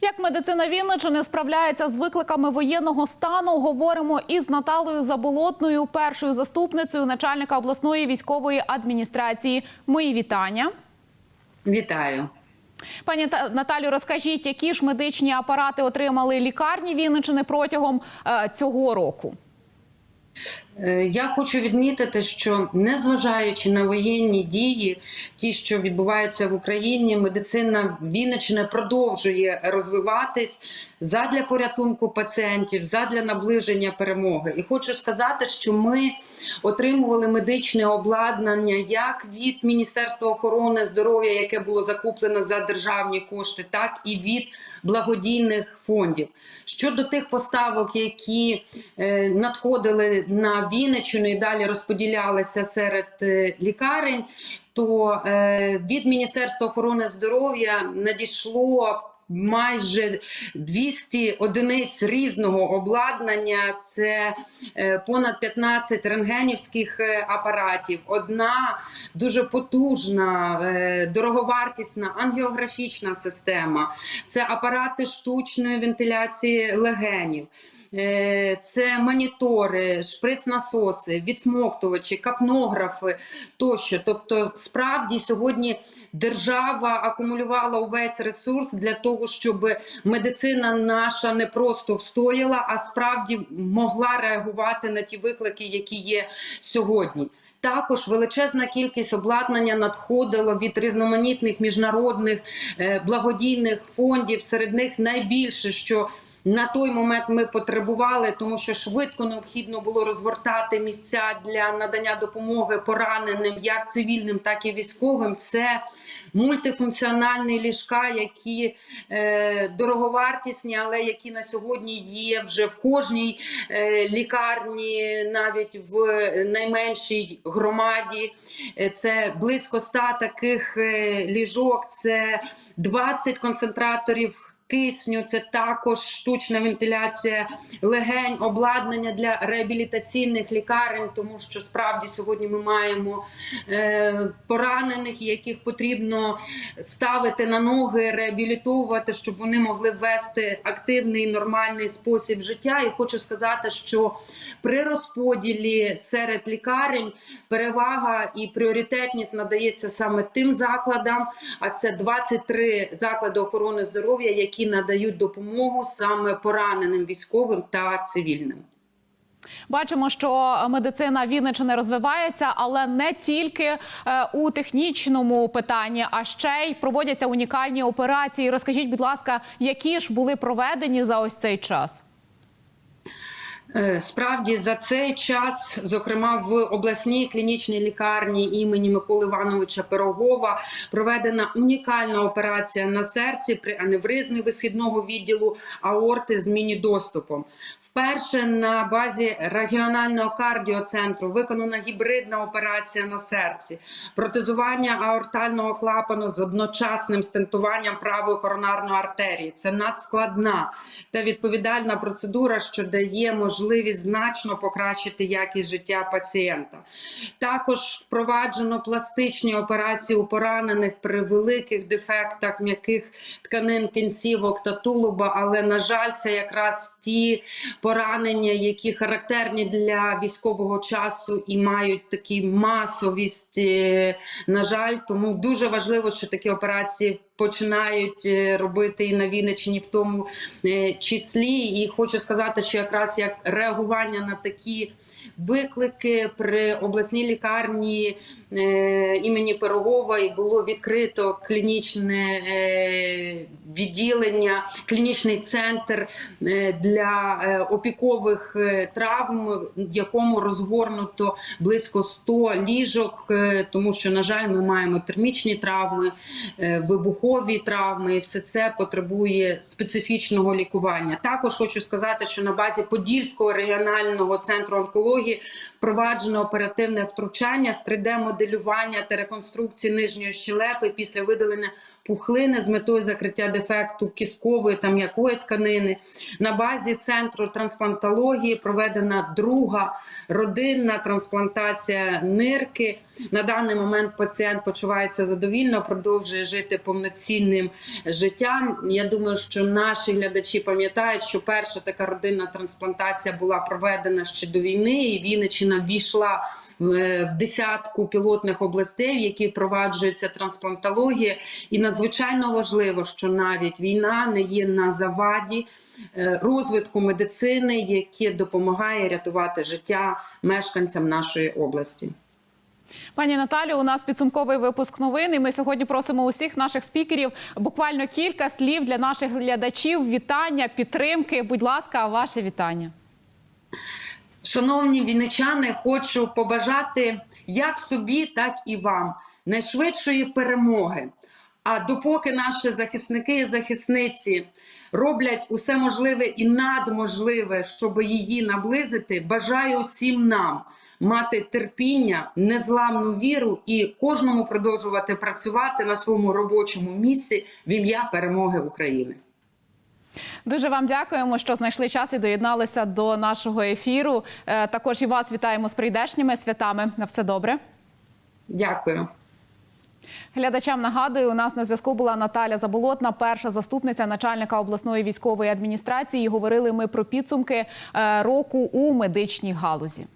Як медицина Вінничини справляється з викликами воєнного стану, говоримо із Наталою Заболотною, першою заступницею начальника обласної військової адміністрації. Мої вітання. Вітаю. Пані Та- Наталю, розкажіть, які ж медичні апарати отримали лікарні Вінничини протягом е, цього року? Е, Я хочу відмітити, що незважаючи на воєнні дії, ті, що відбуваються в Україні, медицина Вінниччини продовжує розвиватись задля порятунку пацієнтів, задля наближення перемоги. І хочу сказати, що ми отримували медичне обладнання як від Міністерства охорони здоров'я, яке було закуплено за державні кошти, так і від благодійних фондів. Щодо тих поставок, які е, надходили на Вінниччину і далі розподілялися серед е, лікарень, то е, від Міністерства охорони здоров'я надійшло. Майже 200 одиниць різного обладнання. Це е, понад 15 рентгенівських апаратів. Одна дуже потужна, дороговартісна ангіографічна система. Це апарати штучної вентиляції легенів. Е, Це монітори, шприц-насоси, відсмоктувачі, капнографи тощо. Тобто, справді сьогодні держава акумулювала увесь ресурс для того, щоб медицина наша не просто встояла, а справді могла реагувати на ті виклики, які є сьогодні. Також величезна кількість обладнання надходило від різноманітних міжнародних е, благодійних фондів. Серед них найбільше, що на той момент ми потребували, тому що швидко необхідно було розгортати місця для надання допомоги пораненим, як цивільним, так і військовим. Це мультифункціональні ліжка, які е, дороговартісні, але які на сьогодні є вже в кожній е, лікарні, навіть в найменшій громаді. Е, Це близько ста таких е, ліжок, це 20 концентраторів. Кисню це також штучна вентиляція легень, обладнання для реабілітаційних лікарень, тому що справді сьогодні ми маємо е, поранених, яких потрібно ставити на ноги, реабілітовувати, щоб вони могли вести активний нормальний спосіб життя. І хочу сказати, що при розподілі серед лікарень перевага і пріоритетність надається саме тим закладам, а це 23 заклади охорони здоров'я, які надають допомогу саме пораненим військовим та цивільним. Бачимо, що медицина Вінниччини розвивається, але не тільки е, у технічному питанні, а ще й проводяться унікальні операції. Розкажіть, будь ласка, які ж були проведені за ось цей час? Е, Справді за цей час, зокрема в обласній клінічній лікарні імені Миколи Івановича Пирогова, проведена унікальна операція на серці при аневризмі висхідного відділу аорти з міні-доступом. Вперше на базі регіонального кардіоцентру виконана гібридна операція на серці, протезування аортального клапану з одночасним стентуванням правої коронарної артерії. Це надскладна та відповідальна процедура, що дає можливість значно покращити якість життя пацієнта. Також впроваджено пластичні операції у поранених при великих дефектах м'яких тканин кінцівок та тулуба. Але на жаль, це якраз ті поранення, які характерні для військового часу і мають такі масовість. е, На жаль, тому дуже важливо, що такі операції починають е, робити і на Вінниччині в тому е, числі. І хочу сказати, що якраз як реагування на такі виклики при обласній лікарні е, імені Пирогова і було відкрито клінічне відділення, клінічний центр е, для е, опікових е, травм, в якому розгорнуто близько 100 ліжок, тому що, на жаль, ми маємо термічні травми, вибухові травми, і все це потребує специфічного лікування. Також хочу сказати, що на базі Подільського регіонального центру онкології впроваджено оперативне втручання з 3D ремоделювання та реконструкції нижньої щелепи після видалення пухлини з метою закриття дефекту кісткової та м'якої тканини. На базі центру трансплантології проведена друга родинна трансплантація нирки. На даний момент пацієнт почувається задовільно, продовжує жити повноцінним життям. Я думаю, що наші глядачі пам'ятають, що перша така родинна трансплантація була проведена ще до війни, і Вінниччина ввійшла в е, в десятку пілотних областей, в які впроваджується трансплантологія, і надзвичайно важливо, що навіть війна не є на заваді е, розвитку медицини, яке допомагає рятувати життя мешканцям нашої області. Пані Наталю, у нас підсумковий випуск новин. І ми сьогодні просимо усіх наших спікерів буквально кілька слів для наших глядачів. Вітання, підтримки. Будь ласка, ваше вітання. Шановні вінничани, хочу побажати як собі, так і вам найшвидшої перемоги. А допоки наші захисники і захисниці роблять усе можливе і надможливе, щоб її наблизити, бажаю всім нам мати терпіння, незламну віру і кожному продовжувати працювати на своєму робочому місці в ім'я перемоги України. Дуже вам дякуємо, що знайшли час і доєдналися до нашого ефіру. Е, Також і вас вітаємо з прийдешніми святами. На все добре. Дякую. Глядачам нагадую, у нас на зв'язку була Наталя Заболотна, перша заступниця начальника обласної військової адміністрації. Говорили ми про підсумки е, року у медичній галузі.